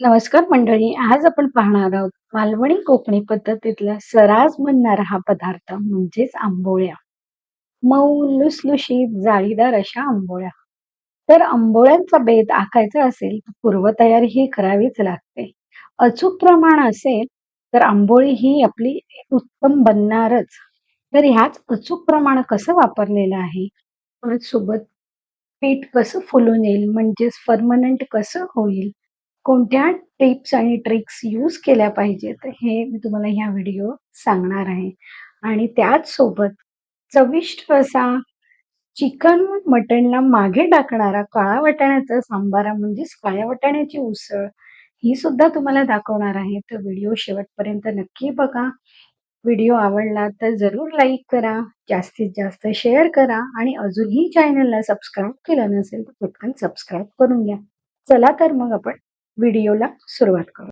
नमस्कार मंडळी आज आपण पाहणार आहोत मालवणी कोकणी पद्धतीतला सराज बनणारा हा पदार्थ म्हणजेच आंबोळ्या. मऊ लुसलुशीत जाळीदार अशा आंबोळ्या. तर आंबोळ्यांचा बेत आखायचा असेल तर पूर्वतयारी ही करावीच लागते. अचूक प्रमाण असेल तर आंबोळी ही आपली उत्तम बनणारच. तर ह्याच अचूक प्रमाण कसं वापरलेलं आहे? परत सोबत पीठ कसं फुलून येईल? म्हणजेच परमनंट कसं होईल? कोणत्या टिप्स आणि ट्रिक्स यूज केल्या पाहिजेत हे मी तुम्हाला ह्या व्हिडिओ सांगणार आहे. आणि त्याच सोबत चविष्ट असा चिकन मटनला मागे टाकणारा काळा वाटाण्याचा सांबारा म्हणजेच काळ्या वाटाण्याची उसळ ही सुद्धा तुम्हाला दाखवणार आहे. तर व्हिडिओ शेवटपर्यंत नक्की बघा. व्हिडिओ आवडला तर जरूर लाईक करा जास्तीत जास्त शेअर करा आणि अजूनही चॅनलला सबस्क्राईब केलं नसेल तर पटकन सबस्क्राईब करून घ्या. चला तर मग आपण व्हिडिओला सुरुवात करू.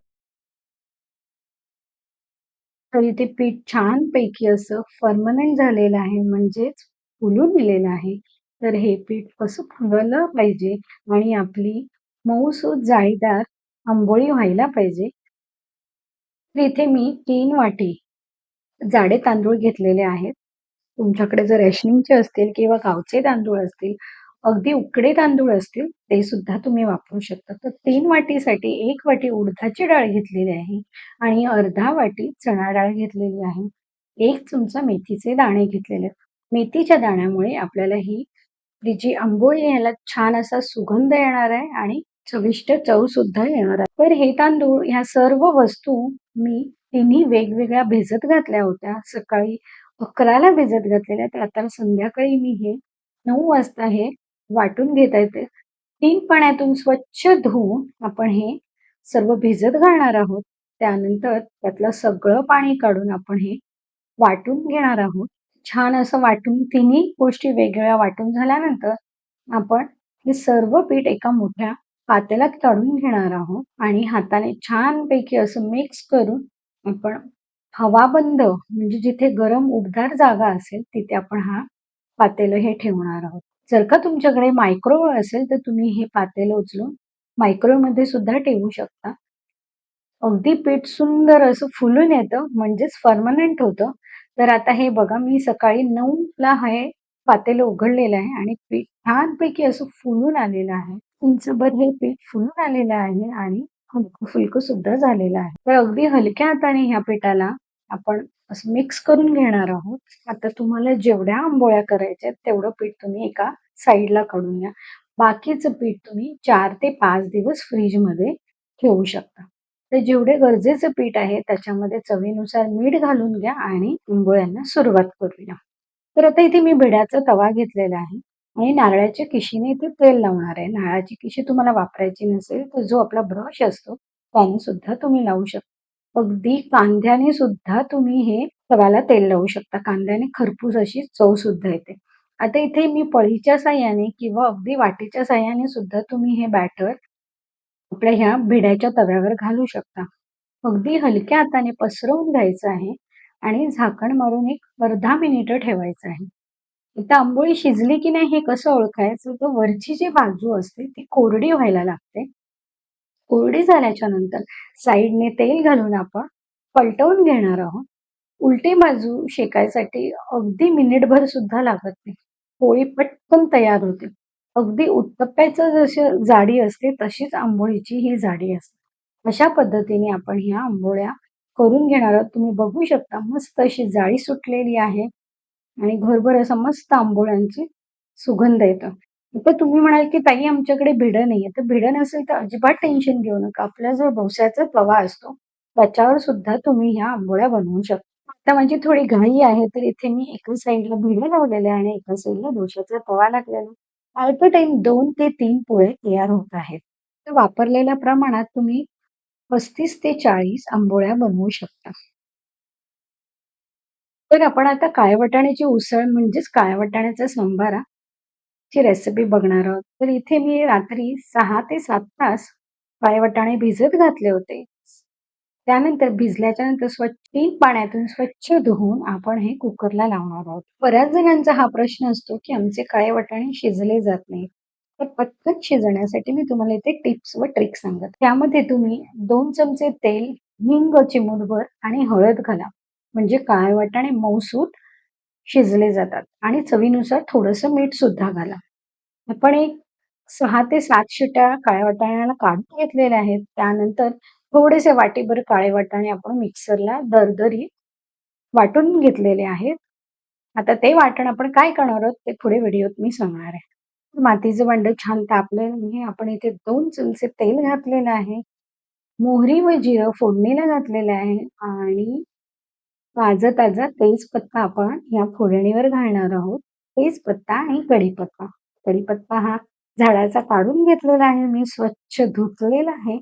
तर इथे पीठ छान पैकी असं फर्मनंट झालेलं आहे म्हणजेच फुलून गेलेलं आहे. तर हे पीठ कसं फुलवलं पाहिजे आणि आपली मऊसूत जाळीदार आंबोळी व्हायला पाहिजे. तर इथे मी तीन वाटी जाडे तांदूळ घेतलेले आहेत. तुमच्याकडे जर रेशनिंगचे असतील किंवा गावचे तांदूळ असतील अगदी उकडे तांदूळ असतील ते सुद्धा तुम्ही वापरू शकता. तर तीन वाटीसाठी एक वाटी उडदाची डाळ घेतलेली आहे आणि अर्धा वाटी चणा डाळ घेतलेली आहे. एक चमचा मेथीचे दाणे घेतलेले. मेथीच्या दाण्यामुळे आपल्याला ही जी आंबोळी याला छान असा सुगंध येणार आहे आणि चविष्ट चव सुद्धा येणार आहे. तर हे तांदूळ ह्या सर्व वस्तू मी तिन्ही वेगवेगळ्या भिजत घातल्या होत्या. सकाळी अकराला भिजत घातलेल्या तर आता संध्याकाळी मी हे नऊ वाजता हे वाटून घेता येते. तीन पाण्यातून स्वच्छ धुवून आपण हे सर्व भिजत घालणार आहोत. त्यानंतर त्यातलं सगळं पाणी काढून आपण हे वाटून घेणार आहोत. छान असं वाटून तिन्ही गोष्टी वेगवेगळ्या वाटून झाल्यानंतर आपण हे सर्व पीठ एका मोठ्या पातेल्यात काढून घेणार आहोत. आणि हाताने छानपैकी असं मिक्स करून आपण हवाबंद म्हणजे जिथे गरम उबदार जागा असेल तिथे आपण हा पातेलं हे ठेवणार आहोत. जर का तुमच्याकडे मायक्रोवेव्ह असेल तर तुम्ही हे पातेलं उचलून मायक्रोवेमध्ये सुद्धा ठेवू शकता. अगदी पीठ सुंदर असं फुलून येतं म्हणजेच परमनंट होतं. तर आता हे बघा मी सकाळी नऊला हे पातेलं उघडलेलं आहे आणि पीठ छानपैकी असं फुलून आलेलं आहे. उंचभर हे पीठ फुलून आलेलं आहे आणि हलकं फुलकं सुद्धा झालेलं आहे. तर अगदी हलक्या हाताने ह्या पिठाला आपण असं मिक्स करून घेणार आहोत. आता तुम्हाला जेवढ्या आंबोळ्या करायच्या तेवढं पीठ तुम्ही एका साईडला काढून घ्या. बाकीचं पीठ तुम्ही चार ते पाच दिवस फ्रीजमध्ये ठेवू शकता. तर जेवढे गरजेचं पीठ आहे त्याच्यामध्ये चवीनुसार मीठ घालून घ्या आणि आंबोळ्यांना सुरुवात करूया. तर आता इथे मी भिड्याचा तवा घेतलेला आहे आणि नारळाच्या किशीने इथे तेल लावणार आहे. नारळाची किशी तुम्हाला वापरायची नसेल तर जो आपला ब्रश असतो त्याने सुद्धा तुम्ही लावू शकता. अगदी कांद्याने सुद्धा तुम्ही हे तव्याला तेल लावू शकता. कांद्याने खरपूस अशी चव सुद्धा येते. आता इथे मी पळीच्या साह्याने किंवा अगदी वाटीच्या साह्याने सुद्धा तुम्ही हे बॅटर आपल्या ह्या भिड्याच्या तव्यावर घालू शकता. अगदी हलक्या हाताने पसरवून घ्यायचं आहे आणि झाकण मारून एक अर्धा मिनिट ठेवायचं आहे. आता आंबोळी शिजली की नाही हे कसं ओळखायचं? तर वरची जी बाजू असते ती कोरडी व्हायला लागते. कोरडी झाल्याच्यानंतर साईडने तेल घालून आपण पलटवून घेणार आहोत. उलटी बाजू शेकायसाठी अगदी मिनिटभर सुद्धा लागत नाही. पोळी पटकन तयार होते. अगदी उत्तप्प्याचं जशी जाडी असते तशीच आंबोळीची ही जाडी असते. अशा पद्धतीने आपण ह्या आंबोळ्या करून घेणार आहोत. तुम्ही बघू शकता मस्त अशी जाळी सुटलेली आहे आणि घरभर असं मस्त आंबोळ्यांची सुगंध येतं. तर तुम्ही म्हणाल की ताई आमच्याकडे भिडं नाहीये. तर भिडं नसेल तर अजिबात टेन्शन घेऊ नका. आपला जो भवसाचा तवा असतो त्याच्यावर सुद्धा तुम्ही ह्या आंबोळ्या बनवू शकता. आता माझी थोडी घाई आहे तर इथे मी एका साईडला भिडं लावलेले आणि एका साईडला डोश्याचा तवा लागलेला. अल्प टाइम दोन ते तीन पोळे तयार होत आहेत. तर वापरलेल्या प्रमाणात तुम्ही पस्तीस ते चाळीस आंबोळ्या बनवू शकता. तर आपण आता काळ्या वाटाण्याची उसळ म्हणजेच काळ्या वाटाण्याचा संभारा ची रेसिपी बघणार आहोत. तर इथे मी रात्री सहा ते सात तास काळेवटाणे भिजत घातले होते. त्यानंतर भिजल्याच्या नंतर स्वच्छ तीन पाण्यातून स्वच्छ धुवून आपण हे कुकरला लावणार आहोत. बऱ्याच जणांचा हा प्रश्न असतो की आमचे काळे वटाणे शिजले जात नाही तर पटकन शिजण्यासाठी मी तुम्हाला इथे टिप्स व ट्रिक सांगत त्यामध्ये तुम्ही दोन चमचे तेल हिंग चिमूटभर आणि हळद घाला. म्हणजे काळे वाटाणे मऊसूत शिजले जातात आणि चवीनुसार थोडंसं मीठ सुद्धा घाला. आपण एक सहा ते सात शिट्या काळ्या वाटाण्याला काढून घेतलेल्या आहेत. त्यानंतर थोडेसे वाटीभर काळे वाटाणे आपण मिक्सरला दरदरी वाटून घेतलेले आहेत. आता ते वाटण आपण काय करणार आहोत ते पुढे व्हिडिओत मी सांगणार आहे. मातीचं भांड छान तापलेलं आपण इथे दोन चमचे तेल घातलेलं आहे. मोहरी व जिरं फोडणीला घातलेलं आहे आणि ताजा ताजा तेजपत्ता आपण या फोडणीवर घालणार आहोत. तेजपत्ता आणि कढीपत्ता. कढीपत्ता हा झाडाचा काढून घेतलेला आहे. मी स्वच्छ धुतलेला आहे.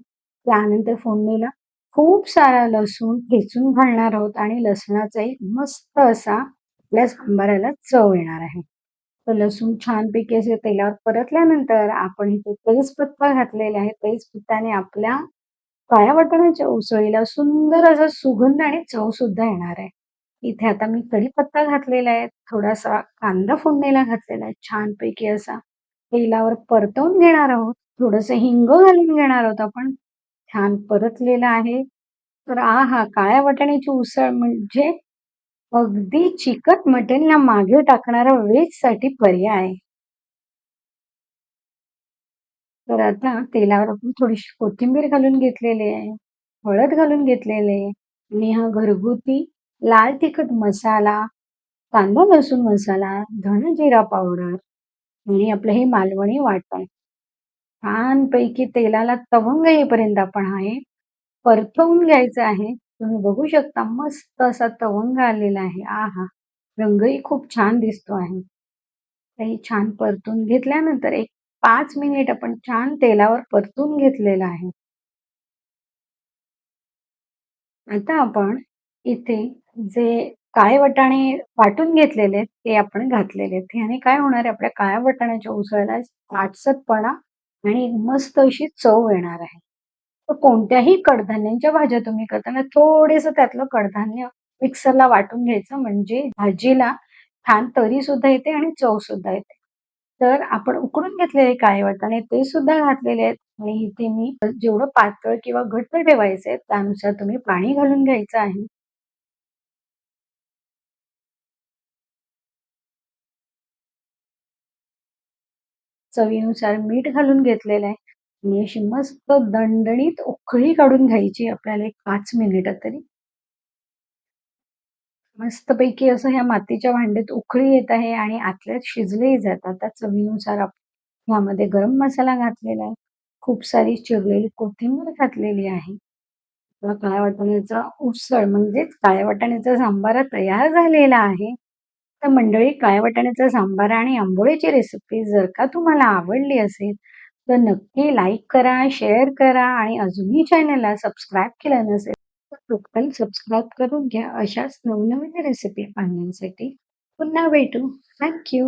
त्यानंतर फोडणीला खूप सारा लसूण ठेचून घालणार आहोत आणि लसणाचा एक मस्त असा आपल्या सांबाराला चव येणार आहे. तर लसूण छानपैकी असे तेलावर परतल्यानंतर आपण इथे तेजपत्ता घातलेला आहे. तेजपत्ताने आपल्या काळ्या वाटाण्याच्या उसळीला सुंदर असा सुगंध आणि चव सुद्धा येणार आहे. इथे आता मी कढीपत्ता घातलेला आहे थोडासा कांदा फोडणीला घातलेला आहे छानपैकी असा तेलावर परतवून घेणार आहोत. थोडस हिंग घालून घेणार आहोत आपण. छान परतलेला आहे. तर आ हा काळ्या वाटाण्याची उसळ म्हणजे अगदी चिकट मटनला मागे टाकणारा वेजसाठी पर्याय आहे. तर आता तेलावर आपण थोडीशी कोथिंबीर घालून घेतलेली आहे हळद घालून घेतलेले आणि हा घरगुती लाल तिखट मसाला कांदा लसूण मसाला धन जिरा पावडर आणि आपलं हे मालवणी वाटण. छानपैकी तेलाला तवंग येईपर्यंत आपण आहे परतवून घ्यायचं आहे. तुम्ही बघू शकता मस्त असा तवंग आलेला आहे. आहा रंगही खूप छान दिसतो आहे. ते छान परतून घेतल्यानंतर एक पाच मिनिट आपण छान तेलावर परतून घेतलेलं आहे. आता आपण इथे जे काळे वटाणे वाटून घेतलेले आहेत ते आपण घातलेले आहेत. आणि काय होणार आहे? आपल्या काळ्या वटाण्याच्या उसळ्याला आटसटपणा आणि मस्त अशी चव येणार आहे. तर कोणत्याही कडधान्यांच्या भाज्या तुम्ही करताना थोडेस त्यातलं कडधान्य मिक्सरला वाटून घ्यायचं. म्हणजे भाजीला छान तरी सुद्धा येते आणि चव सुद्धा येते. तर आपण उकडून घेतलेले काळे वाटाणे ते सुद्धा घातलेले आहेत. आणि इथे मी जेवढं पातळ किंवा घट्ट ठेवायचे त्यानुसार तुम्ही पाणी घालून घ्यायचं आहे. चवीनुसार मीठ घालून घेतलेलं आहे. आणि अशी मस्त दणदणीत उकळी काढून घ्यायची आपल्याला एक पाच मिनिटं तरी. मस्तपैकी असं ह्या मातीच्या भांड्यात उकळी येत आहे आणि आतल्यात शिजलेही जातात. आता चवीनुसार आपण ह्यामध्ये गरम मसाला घातलेला आहे. खूप सारी चिरलेली कोथिंबीर घातलेली आहे. काळ्या वाटाण्याचा उसळ म्हणजेच काळ्या वाटाण्याचा सांबारा तयार झालेला आहे. तर मंडळी काळ्या वाटाण्याचा सांबार आणि आंबोळीची रेसिपी जर का तुम्हाला आवडली असेल तर नक्की लाईक करा शेअर करा आणि अजूनही चॅनलला सबस्क्राईब केलं नसेल तर सबस्क्राईब करून घ्या अशाच नवनवीन रेसिपी पाहण्यासाठी. पुन्हा भेटू. थँक्यू